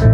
Hi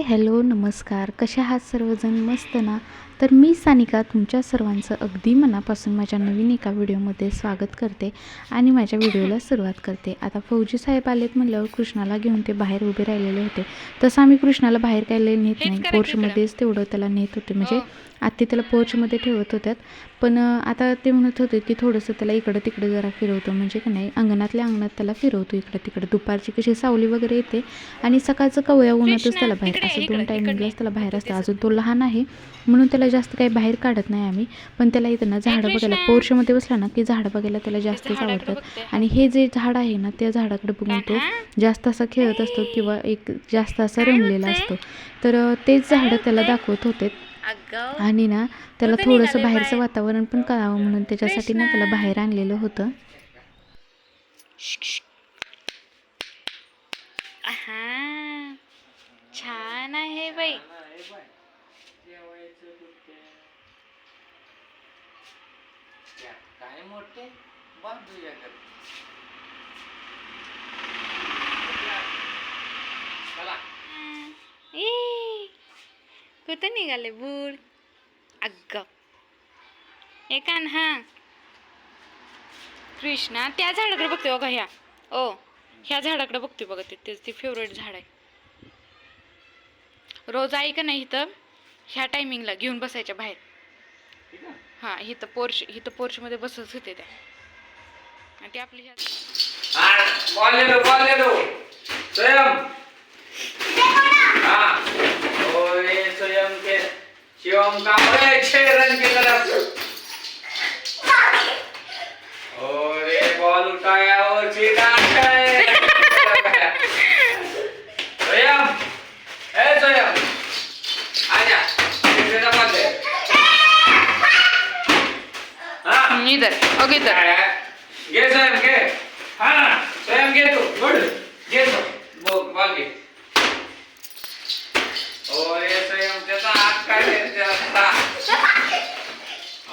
hello नमस्कार. कशा आहात सर्वजण? मस्त ना? तर मी सानिका तुमच्या सर्वांचं अगदी मनापासून माझ्या नवीन एका व्हिडिओमध्ये स्वागत करते आणि माझ्या व्हिडिओला सुरुवात करते. आता फौजी साहेब आलेत म्हणल्यावर कृष्णाला घेऊन ते बाहेर उभे राहिलेले होते. तसं आम्ही कृष्णाला बाहेर काय नेत नाही. पोर्चमध्येच तेवढं त्याला नेत होते. म्हणजे हो. आत्ते त्याला पोर्चमध्ये ठेवत होत्यात. पण आता ते म्हणत होते की थोडंसं त्याला इकडं तिकडं जरा फिरवतो. म्हणजे का नाही अंगणातल्या अंगणात त्याला फिरवतो इकडं तिकडं. दुपारची कशी सावली वगैरे येते आणि सकाळचं कवया उन्हातच त्याला बाहेर. असं दोन टायमिंगलाच. त्याला बाहेर असतं. अजून तो लहान आहे. म्हणून त्याला जास्त काही बाहेर काढत नाही आम्ही पण त्याला इथं ना झाडं बघायला. पोर्शमध्ये बसला ना की झाडं बघायला त्याला जास्तच आवडतात. आणि हे जे झाड आहे ना त्या झाडाकडे बघून तो? जास्त असा खेळत असतो किंवा एक जास्त असा रमलेला? असतो तर तेच झाडं त्याला? दाखवत होते आणि ना त्याला थोडंसं बाहेरचं बाहेर? वातावरण पण कळावं म्हणून त्याच्यासाठी ना त्याला. बाहेर आणलेलं होतं छान आहे बाई काय? मोठे बाजूया कुठं निघाले बूड? अगं. हे कान हा. कृष्णा त्या झाडाकडे बघते बघा ह्या. ओ ह्या झाडाकडे बघते बघा ते. त्याचं ते फेवरेट झाड आहे. रोज आहे का नाही इथं? ह्या टायमिंगला घेऊन बसायच्या बाहेर. हा इथं पोर्च इथं पोर्चमध्ये बसत होते त्या. आणि ते आपली ह्या के शिवम का ओए रन बॉल उठाया और सीधा गए स्वयं ए स्वयं आजा सीधा बॉल दे हाँ इधर ओके इधर घे स्वयं घे हा स्वयं घे तू गुड घे तू बो बॉल घे ओरे स्वयं त्याचा हात काय आहे त्याचा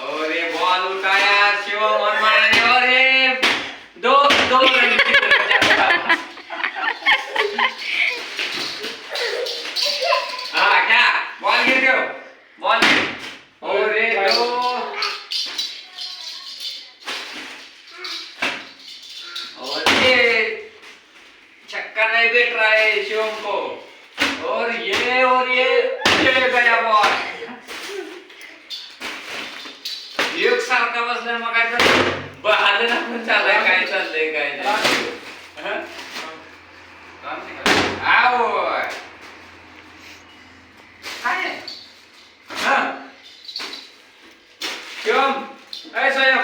ओरे बॉल उठाया शिवम और मारने ओरे दो दो रन की तरफ जाता हा क्या बॉल घे ठेव बॉल ओरे दो और ये छक्का नहीं बैठ रहा है शिवम को और ये और ये ये गया बॉल एक सारखा बसलाय मग आता बहादर पण चाललाय काय चाललंय काय नाही. हं? आओ. काय आहे? हं? शिवम ए स्वयं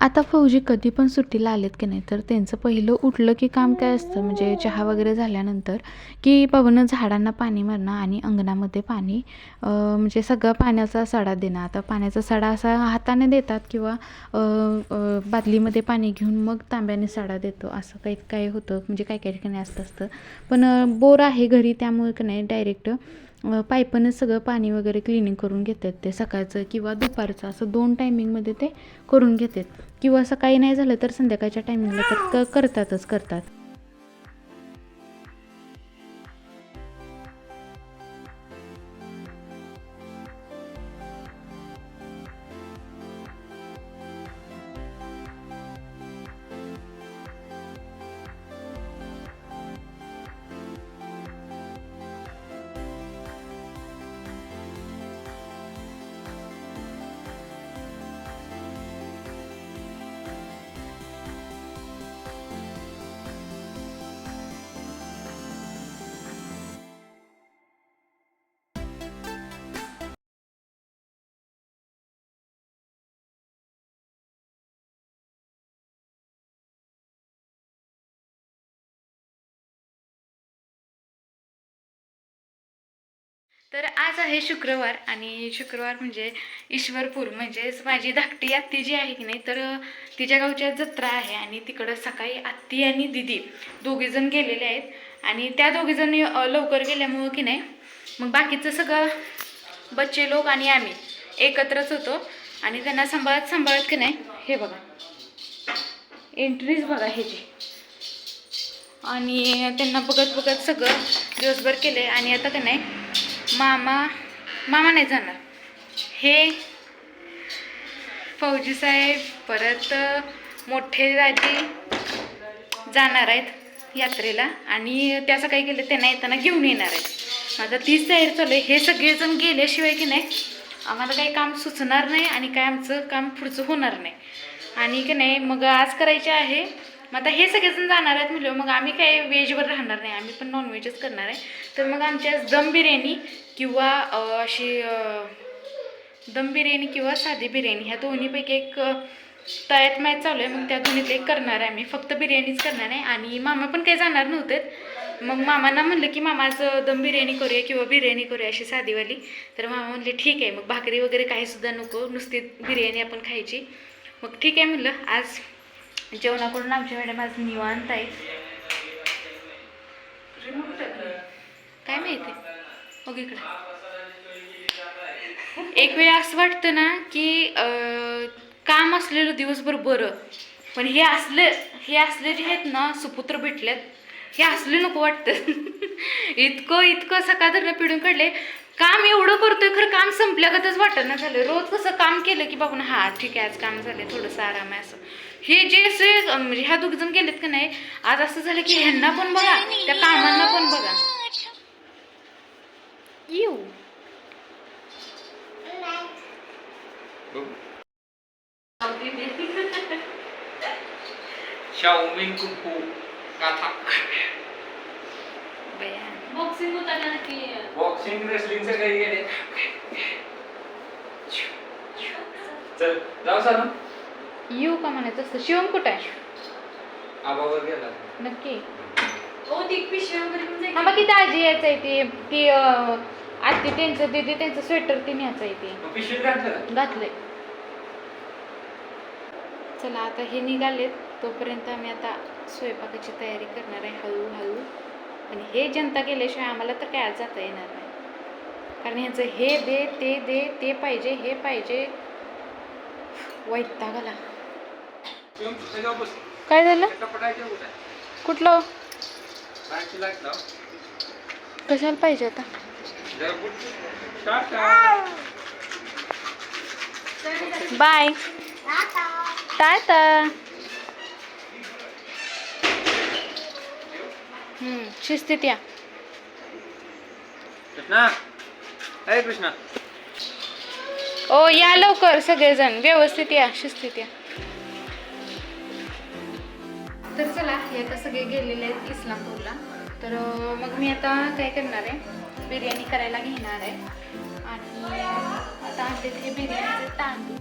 आता फौजी कधी पण सुट्टीला आलेत की नाही तर त्यांचं पहिलं उठलं की काम काय असतं? म्हणजे चहा वगैरे झाल्यानंतर की बाबांना झाडांना पाणी मारणं आणि अंगणामध्ये पाणी म्हणजे सगळं पाण्याचा सडा देणं. आता पाण्याचा सडा असा हाताने देतात किंवा बादलीमध्ये पाणी घेऊन मग तांब्याने सडा देतो. असं काही काही होतं. म्हणजे काही काही ठिकाणी असतं असतं. पण बोर आहे घरी त्यामुळे की नाही डायरेक्ट पाईपनं सगळं पाणी वगैरे क्लिनिंग करून घेतात ते सकाळचं किंवा दुपारचं. असं दोन टायमिंगमध्ये ते करून घेतात. किंवा सकाळी नाही झालं तर संध्याकाळच्या टायमिंगला तर क- करतातच करतात. तर आज आहे शुक्रवार आणि शुक्रवार म्हणजे ईश्वरपूर म्हणजेच माझी धाकटी आत्ती जी आहे की नाही तर तिच्या गावच्या जत्रा आहे आणि तिकडं सकाळी आत्ती आणि दिदी दोघेजण गेलेले आहेत आणि त्या दोघेजण लवकर गेल्यामुळं की नाही मग बाकीचं सगळं बच्चे लोक आणि आम्ही एकत्रच होतो आणि त्यांना सांभाळत सांभाळत की नाही हे बघा. एंट्रीज बघा ह्याची आणि त्यांना बघत बघत सगळं दिवसभर केलं आहे आणि आता का नाही मामा मामा नाही जाणार. हे फौजी साहेब परत मोठे दाजी जाणार आहेत यात्रेला आणि त्याचं काही केलं त्यांना येताना घेऊन येणार आहेत. माझं तीच जाहीर चालू आहे. हे सगळेजण गेल्याशिवाय की नाही आम्हाला काही काम सुचणार नाही आणि काय आमचं काम पुढचं होणार नाही. आणि की नाही मग आज करायचे आहे मग आता हे सगळेजण जाणार आहेत म्हणलं मग आम्ही काय व्हेजवर राहणार नाही. आम्ही पण नॉनव्हेजच करणार आहे. तर मग आमच्या दम बिर्याणी किंवा अशी दम बिर्याणी किंवा साधी बिर्याणी ह्या दोन्हीपैकी एक तयात तळ्यात मॅच चालू आहे. मग त्या दोन्हीत एक करणार आहे आम्ही. फक्त बिर्याणीच करणार आहे आणि मामा पण काही जाणार नव्हते मग मामांना म्हणलं की मामाचं दम बिर्याणी करूया किंवा बिर्याणी करूया अशी साधीवाली. तर मामा म्हणले ठीक आहे. मग भाकरी वगैरे काही सुद्धा नको. नुसती बिर्याणी आपण खायची. मग ठीक आहे म्हणलं. आज जेवणाकडून आमच्या मॅडम आज निवांत आहे काय माहिती? मग इकडे. एक वेळ असं वाटतं ना की काम असलेलं दिवसभर बरं. पण हे असले हे असले जे आहेत ना सुपुत्र भेटलेत हे असले नको वाटतं. इतकं इतकं सकाळ पिढून काढले. काम एवढं करतोय खरं काम संपल्यागतच वाटत ना झालं रोज कसं काम केलं की बाबा हा ठीक आहे आज काम झाले थोडंसं आराम आहे असं. हे जे असे म्हणजे ह्या दोघ जण गेलेत का नाही आज असं झालं की ह्यांना पण बघा त्या कामांना पण बघा. येऊ शाओमिन कुकू काथा. बया बॉक्सिंग रेसलिंगचं काही गेले. चल जाऊ सांग येऊ का म्हणायचं असतं शिवम कुठं आहे? आबावर गेला. नक्की. पिशवी वगैरे घेऊन जाईल हा मग किती आजी यायचं आहे ती ती आत्ती त्यांचं दीदी त्यांचं स्वेटर ती न्यायचं आहे ते पिशवीत घातलं का? घातलंय. चला आता हे निघालेत. तोपर्यंत आम्ही आता स्वयंपाकाची तयारी करणार आहे हळूहळू. आणि हे जनता गेल्याशिवाय आम्हाला तर काय आज जाता येणार नाही. कारण ह्यांचं हे दे ते दे ते पाहिजे हे पाहिजे. वैताग आला काय झालं? कुठलं? कशाला पाहिजे आता? बाय. टाटा. हम्म शिस्तीत या. कृष्णा अरे कृष्णा. ओ या लवकर सगळेजण. व्यवस्थित या शिस्तीत या. तर चला हे आता सगळे गेलेले आहेत इस्लामपूरला. तर अं, मग मी आता काय करणार आहे? बिर्याणी करायला घेणार आहे. आणि आता आणते हे बिर्याणीचे तांदूळ.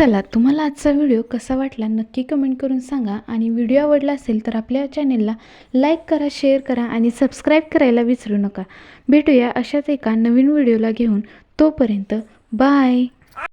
चला तुम्हाला आजचा व्हिडिओ कसा वाटला नक्की कमेंट करून सांगा. आणि व्हिडिओ आवडला असेल तर आपल्या चॅनेलला लाईक करा शेअर करा आणि सबस्क्राईब करायला विसरू नका. भेटूया अशाच एका नवीन व्हिडिओला घेऊन. तोपर्यंत बाय